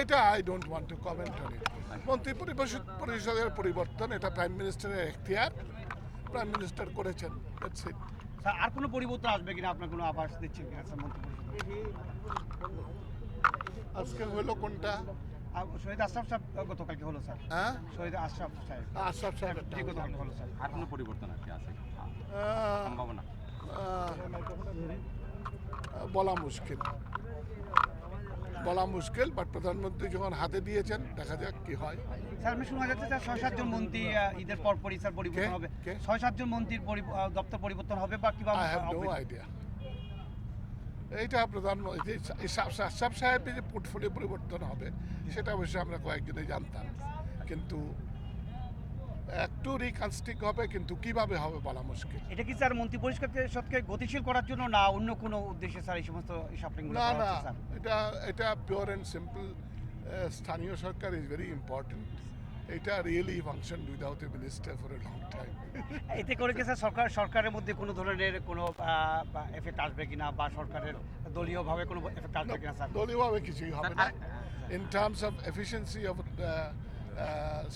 এটা I don't want to comment on it মন্ত্রী পরিষদ পরিষদের পরিবর্তন এটা প্রাইম মিনিস্টারের এখতিয়ার। প্রাইম মিনিস্টার করেছেন it. স্যার আর কোনো পরিবর্তন আসবে কিনা? আপনার কোনো আভাস দিচ্ছেন কিনা স্যার মন্ত্রী আজকে হলো কোনটা? শহীদ আশরাফ সাহেব গতকালকে হলো স্যার। হ্যাঁ? শহীদ আশরাফ সাহেব। আশরাফ সাহেব গতকালকে হলো স্যার? আর কোনো পরিবর্তন আর কি আছে? সম্ভাবনা? বলা মুশকিল। বলা মুশকিল বাট প্রধানমন্ত্রী যখন হাতে দিয়েছেন দেখা যাক কি হয়। স্যার আমি শোনা যাচ্ছে স্যার ছয় সাতজন মন্ত্রী ঈদের পর পরই স্যার পরিবর্তন হবে? ছয় সাতজন মন্ত্রীর দপ্তর পরিবর্তন হবে বা কীভাবে? আইডিয়া এইটা প্রধানমন্ত্রী আশরাফ সাহেবের যে পোর্টফোলিও পরিবর্তন হবে সেটা অবশ্যই আমরা কয়েকদিনে জানতাম। কিন্তু একটু রিকনস্ট্রিক হবে কিন্তু কীভাবে হবে বলা মুশকিল। এটা কি স্যার মন্ত্রী পরিষদকে গতিশীল করার জন্য না অন্য কোনো উদ্দেশ্যে স্যার এই সমস্ত শাফলিং না না এটা এটা পিওর অ্যান্ড সিম্পল স্থানীয় সরকার ইজ ভেরি ইম্পর্টেন্ট এটা really function without a minister for a long time এতে করে কি স্যার সরকার সরকারের মধ্যে কোনো ধরনের কোনো এফেক্ট আসবে কিনা বা সরকারের দলীয়ভাবে কোনো এফেক্ট আসবে কিনা স্যার? দলীয়ভাবে কিছুই হবে না। In terms of efficiency of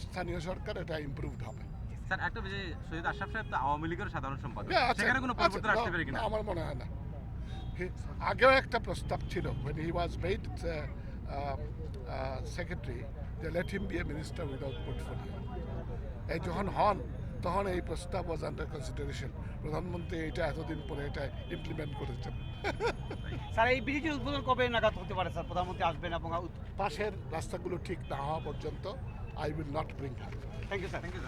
স্থানীয় সরকার এটা ইমপ্রুভড হবে। স্যার একটা বিষয় শহীদ আশরাফ সাহেব তো আওয়ামী লীগের সাধারণ সম্পাদক। সেখানে কোনো পরিবর্তন আসতে পারে কিনা? আমার মনে হয় না। আগেও একটা প্রস্তাব ছিল when he was made uh, uh, secretary they let him be a minister without portfolio এই যখন হন তখন এই প্রস্তাব ওয়াজ আন্ডার কনসিডারেশন প্রধানমন্ত্রী এটা এতদিন পরে এটা ইমপ্লিমেন্ট করেছেন। স্যার এই ব্রিজের উদ্বোধন কবে নাগাদ হতে পারে স্যার? প্রধানমন্ত্রী আসবেন এবং পাশের রাস্তাগুলো ঠিক না হওয়া পর্যন্ত I will not bring her. Thank you, sir. Thank you, sir.